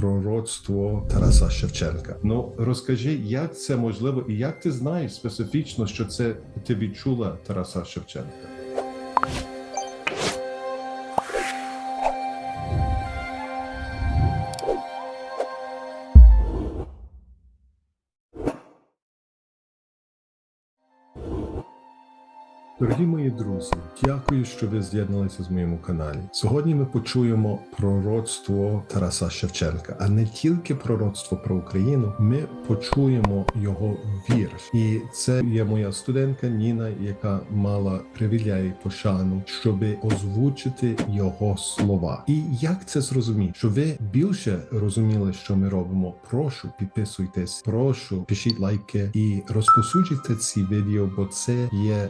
пророцтво Тараса Шевченка. Ну розкажи, як це можливо, і як ти знаєш специфічно, що це ти відчула Тараса Шевченка? Дорогі мої друзі, дякую, що ви з'єдналися з моєму каналі. Сьогодні ми почуємо пророцтво Тараса Шевченка, а не тільки пророцтво про Україну. Ми почуємо його вірш, і це є моя студентка Ніна, яка мала привілля і пошану, щоб озвучити його слова. І як це зрозуміти? Щоб ви більше розуміли, що ми робимо. Прошу підписуйтесь, прошу пишіть лайки і розпосуджуйте ці відео, бо це є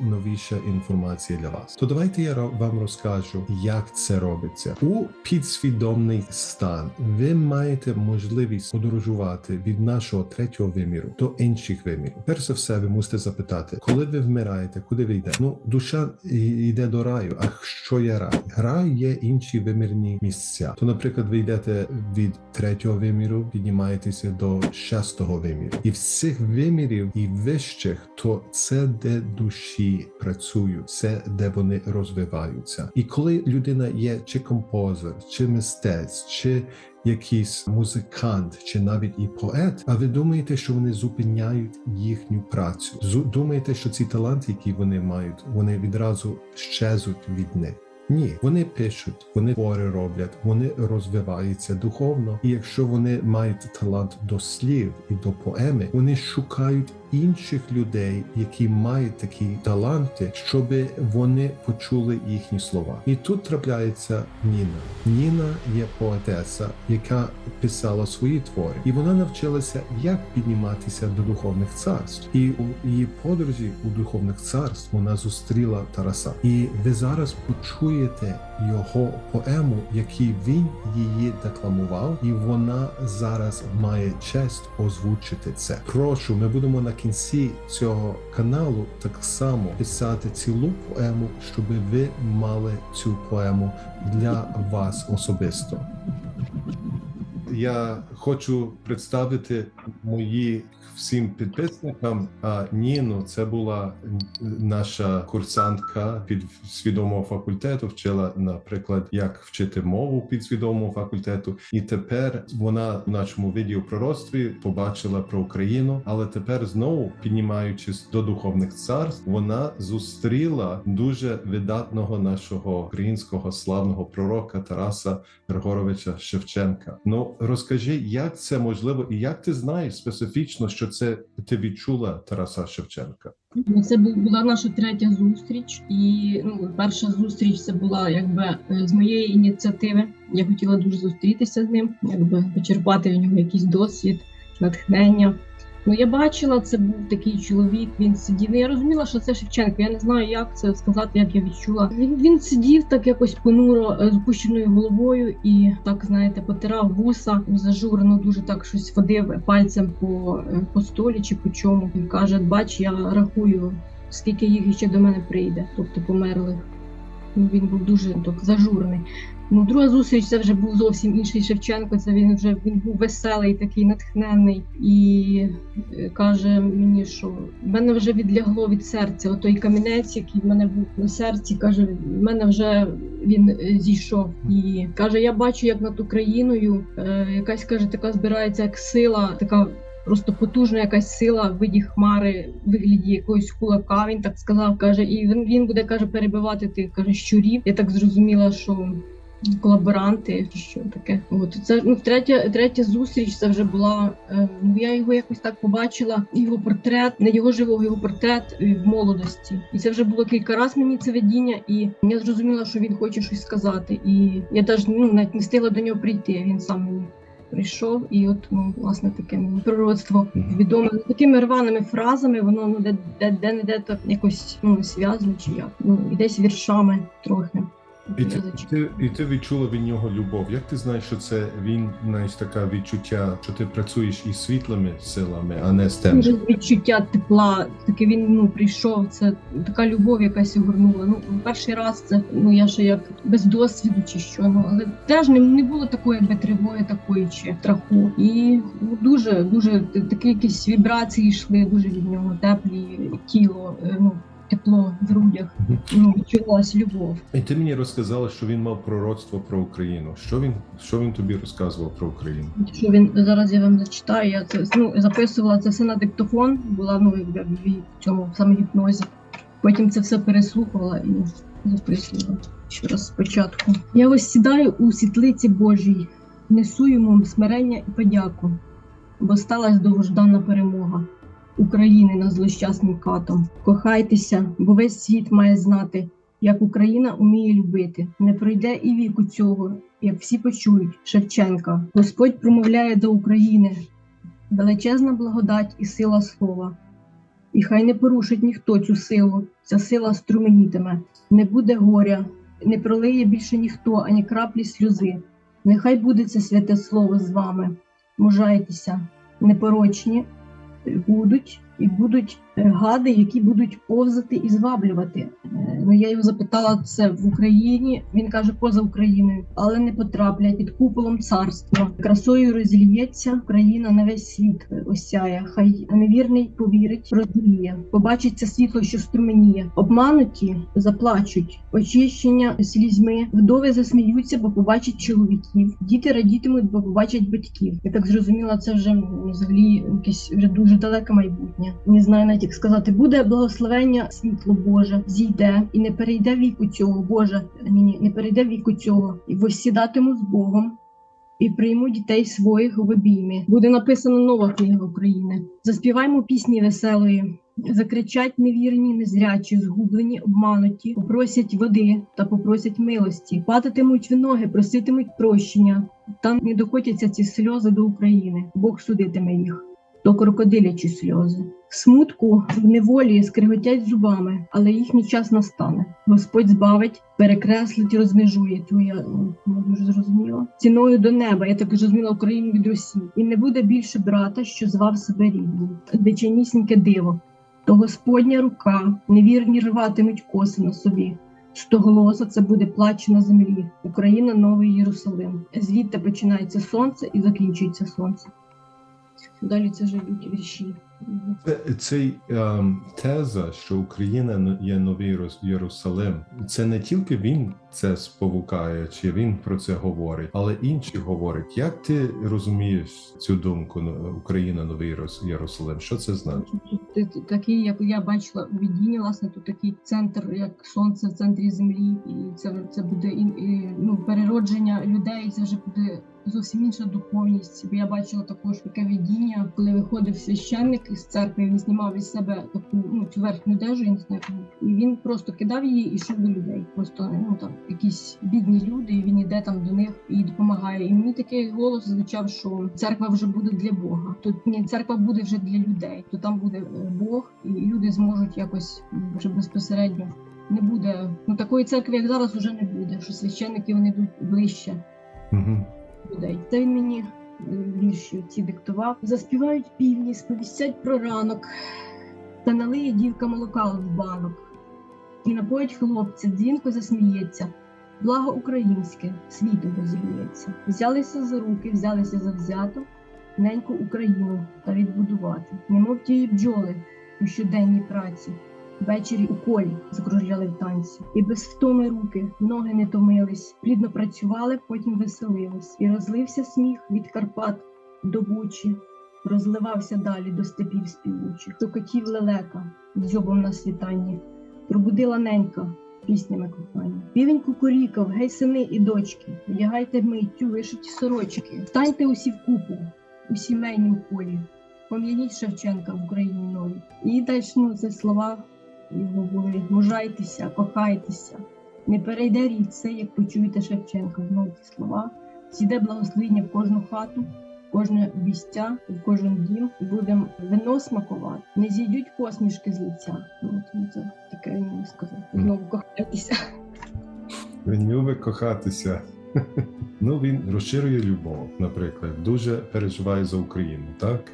найновіша інформація для вас. То давайте я вам розкажу, як це робиться у підсвідомий стан. Ви маєте можливість подорожувати від нашого третього виміру до інших вимірів. Перш за все, ви мусите запитати, коли ви вмираєте, куди ви йдете? Ну, душа йде до раю. А що є рай? Рай є інші вимірні місця. То, наприклад, ви йдете від третього виміру, піднімаєтеся до шестого виміру, і всіх вимірів і вищих, то це де душі працюють, це де вони розвиваються. І коли людина є чи композер, чи мистець, чи якийсь музикант, чи навіть і поет, а ви думаєте, що вони зупиняють їхню працю? Думаєте, що ці таланти, які вони мають, вони відразу щезуть від них? Ні, вони пишуть, вони твори роблять, вони розвиваються духовно. І якщо вони мають талант до слів і до поеми, вони шукають інших людей, які мають такі таланти, щоб вони почули їхні слова. І тут трапляється Ніна. Ніна є поетеса, яка писала свої твори, і вона навчилася, як підніматися до духовних царств. І у її подорожі у духовних царств вона зустріла Тараса. І ви зараз почуєте його поему, який він її декламував, і вона зараз має честь озвучити це. Прошу, ми будемо на кінці цього каналу так само писати цілу поему, щоб ви мали цю поему для вас особисто. Я хочу представити мої всім підписникам. А Ніну це була наша курсантка підсвідомого факультету. Вчила, наприклад, як вчити мову підсвідомого факультету. І тепер вона в нашому відео пророцтві побачила про Україну, але тепер знову піднімаючись до духовних царств, вона зустріла дуже видатного нашого українського славного пророка Тараса Григоровича Шевченка. Ну розкажи, як це можливо, і як ти знаєш специфічно, що це ти відчула Тараса Шевченка? Ну, Це була наша третя зустріч, і ну, перша зустріч це була якби е, з моєї ініціативи. Я хотіла дуже зустрітися з ним, якби почерпати в нього якийсь досвід, натхнення. Ну я бачила, це був такий чоловік. Він сидів. Ну, Я розуміла, що це Шевченко. Я не знаю, як це сказати, як я відчула. Він він сидів так якось понуро е, з опущеною головою і так знаєте, потирав вуса зажурено, дуже так щось водив пальцем по, е, по столі чи по чому. І каже: Бач, я рахую, скільки їх ще до мене прийде, тобто померлих. Ну, він був дуже так зажурений. Ну, друга зустріч це вже був зовсім інший Шевченко. Це він вже він був веселий, такий натхненний, і е, каже мені, що в мене вже відлягло від серця. Отой камінець, який в мене був на серці, каже, в мене вже він е, зійшов. І каже: Я бачу, як над Україною е, якась каже, така збирається як сила, така. Просто потужна якась сила в виді хмари, в вигляді якогось кулака. Він так сказав, каже, і він, він буде каже перебивати тих каже щурів. Я так зрозуміла, що колаборанти, що таке. От це ну третя, третя зустріч. Це вже була. Е, ну я його якось так побачила. Його портрет, не його живого, його портрет е, в молодості. І це вже було кілька разів мені це видіння, і я зрозуміла, що він хоче щось сказати. І я навіть ну навіть не встигла до нього прийти. Він сам мені. Прийшов, і от ну, власне таке пророцтво відоме Ну, такими рваними фразами. Воно ну де де, де не де так якось ну зв'язано чи як. Ну і десь віршами трохи. І ти, і, ти, і ти відчула від нього любов. Як ти знаєш, що це він знаєш, таке відчуття, що ти працюєш із світлими силами, а не з темними? Відчуття тепла, таке він ну прийшов. Це така любов, якась огорнула. Ну перший раз це ну я ще як без досвіду чи що. Ну але теж не, не було такої якби тривоги, такої чи страху. І ну, дуже дуже такі якісь вібрації йшли дуже від нього, теплі тіло, е, ну тепло в грудях. Ну відчувалась любов. І ти мені розказала, що він мав пророцтво про Україну. Що він, що він тобі розказував про Україну? Що він зараз я вам зачитаю. Я це ну записувала це все на диктофон. Була ну в цьому саме гіпнозі. Потім це все переслухала і записувала ще раз спочатку. Я ось сідаю у світлиці Божій, несу йому смирення і подяку, бо сталася довгождана перемога України над злощасним катом. Кохайтеся, бо весь світ має знати, як Україна уміє любити. Не пройде і віку цього, як всі почують Шевченка. Господь промовляє до України величезна благодать і сила слова. І хай не порушить ніхто цю силу, ця сила струменітиме, не буде горя, не пролиє більше ніхто ані краплі сльози. Нехай буде це святе слово з вами. Мужайтеся, непорочні будуть і будуть е, гади, які будуть повзати і зваблювати. Е, Ну я його запитала це в Україні. Він каже поза Україною, але не потраплять під куполом царства. Красою розліється Україна на весь світ е, осяє. Хай невірний повірить, прозріє. Побачиться світло, що струменіє. Обмануті заплачуть. Очищення слізьми. Вдови засміються, бо побачать чоловіків. Діти радітимуть, бо побачать батьків. Я так зрозуміла, це вже ну, взагалі якесь вже дуже далеке майбутнє. Не знаю навіть як сказати. Буде благословення світло Боже, зійде і не перейде віку цього. Боже, ні, ні, не перейде віку цього. І восідатиму з Богом. І прийму дітей своїх в обійми. Буде написана нова книга України. Заспіваймо пісні веселої. Закричать невірні, незрячі, згублені, обмануті, попросять води та попросять милості, падатимуть в ноги, проситимуть прощення. Та не докотяться ці сльози до України. Бог судитиме їх. То крокодилячі сльози. В смутку в неволі скриготять зубами, але їхній час настане. Господь збавить, перекреслить розмежує. Цього я ну, дуже зрозуміла. Ціною до неба, я так зрозуміла Україну від Росії. І не буде більше брата, що звав себе рідним. Дичанісіньке диво. То Господня рука, невірні рватимуть коси на собі. Стоголоса це буде плач на землі. Україна новий Єрусалим. Звідти починається сонце і закінчується сонце. Далі це вже йдуть вірші. Це- Цей ем, теза, що Україна є новий Єрусалим, це не тільки він це сповукає, чи він про це говорить, але інші говорять. Як ти розумієш цю думку ну, Україна новий Єрус- Єрусалим? Що це значить? Такий, як я бачила у видінні, власне, тут такий центр, як сонце в центрі землі, і це, це буде і, і, ну, переродження людей. Це вже буде зовсім інша духовність. Бо я бачила також таке видіння, коли виходив священник із церкви, він знімав із себе таку ну цю верхню одежу, я не знаю, і він просто кидав її і йшов до людей. Просто ну там якісь бідні люди, і він іде там до них і допомагає. І мені такий голос звучав, що церква вже буде для Бога. Тут ні, церква буде вже для людей. То там буде е, Бог, і люди зможуть якось вже безпосередньо. Не буде ну такої церкви, як зараз, вже не буде. Що священники вони йдуть ближче Угу. Людей. Це він мені е, вірші ці диктував. Заспівають півні, сповістять про ранок, та налиє дівка молока в банок. І напоїть хлопця, дзвінко засміється. Благо українське, світу розілється. Взялися за руки, взялися завзято, неньку Україну та відбудувати. Немов тії бджоли у щоденній праці. Ввечері у колі закружляли в танці, і без втоми руки, ноги не томились, плідно працювали, потім веселились, і розлився сміх від Карпат до Бучі, розливався далі до степів співучих, до котів лелека дзьобом на світанні, пробудила ненька піснями кохання. Півень кукурікав, гей, сини і дочки, вдягайте миттю вишиті сорочки, станьте усі вкупу у сімейнім полі. Пом'яніть Шевченка в Україні новій. І далі ну, це слова його були. Мужайтеся, кохайтеся. Не перейде рік це, як почуєте Шевченка. Знову ці слова. Зійде благословіння в кожну хату, в кожне обістя, в кожен дім. Будемо вино смакувати. Не зійдуть посмішки з лиця. Ну, це таке він мені сказав. Знову кохайтеся. Він любить кохатися. Ну, він розширює любов, наприклад, дуже переживає за Україну, так?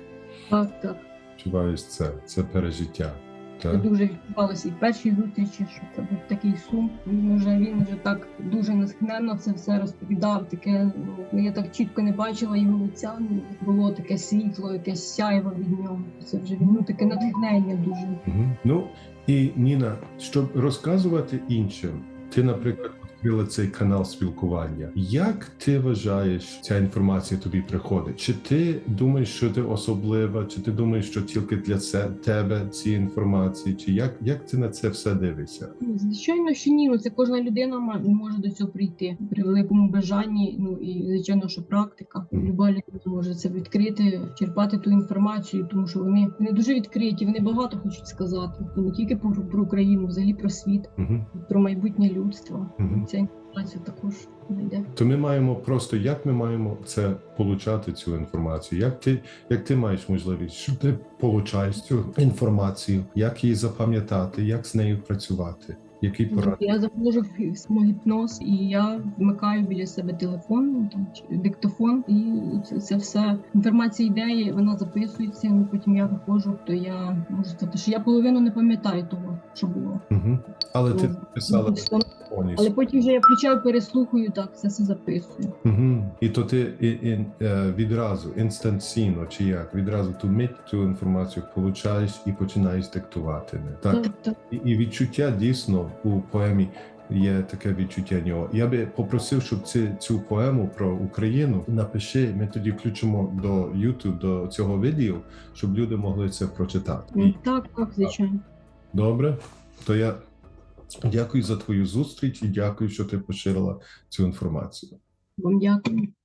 Так, так. Відчуваєш це, це пережиття. Це дуже відбувалося і перші першій зустрічі, що це був такий сум. Він вже він вже так дуже натхненно це все розповідав. Таке ну я так чітко не бачила його лиця. Ну було таке світло, якесь сяйво від нього. Це вже ну, таке натхнення дуже. Угу. Ну і Ніна, щоб розказувати іншим, ти, наприклад, відкрила цей канал спілкування. Як ти вважаєш, ця інформація тобі приходить? Чи ти думаєш, що ти особлива, чи ти думаєш, що тільки для це тебе ці інформації? Чи як, як ти на це все дивишся? Ну, Звичайно, що ні. Ну це кожна людина може до цього прийти при великому бажанні. Ну і звичайно, що практика. Мгм. Люба людина може це відкрити, черпати ту інформацію, тому що вони, вони дуже відкриті, вони багато хочуть сказати. Не тільки про, про Україну, взагалі про світ, Угу. про майбутнє людство. Мгм. Ця інформація також йде. То ми маємо просто як ми маємо це получати цю інформацію? Як ти як ти маєш можливість, що ти получаєш цю інформацію, як її запам'ятати, як з нею працювати? Який порад? Я заходжу в самогіпноз і я вмикаю біля себе телефон, ну, там, диктофон, і це, це все інформація йде, вона записується. Ну потім я виходжу, то я можу сказати, що я половину не пам'ятаю того, що було. Угу. Але ти Ну, писала Ну, повністю. Але потім вже я включаю, переслухаю так, все це записую. Угу. І то ти і, і, е, відразу, інстанційно, чи як, відразу ту мить цю інформацію получаєш і починаєш диктувати. Не? Так. Так, так. І, і відчуття дійсно у поемі є таке відчуття нього. Я би попросив, щоб ці, цю поему про Україну напиши. Ми тоді включимо до YouTube, до цього відео, щоб люди могли це прочитати. Ну, так, так, звичайно. Добре, то я дякую за твою зустріч і дякую, що ти поширила цю інформацію. Вам дякую.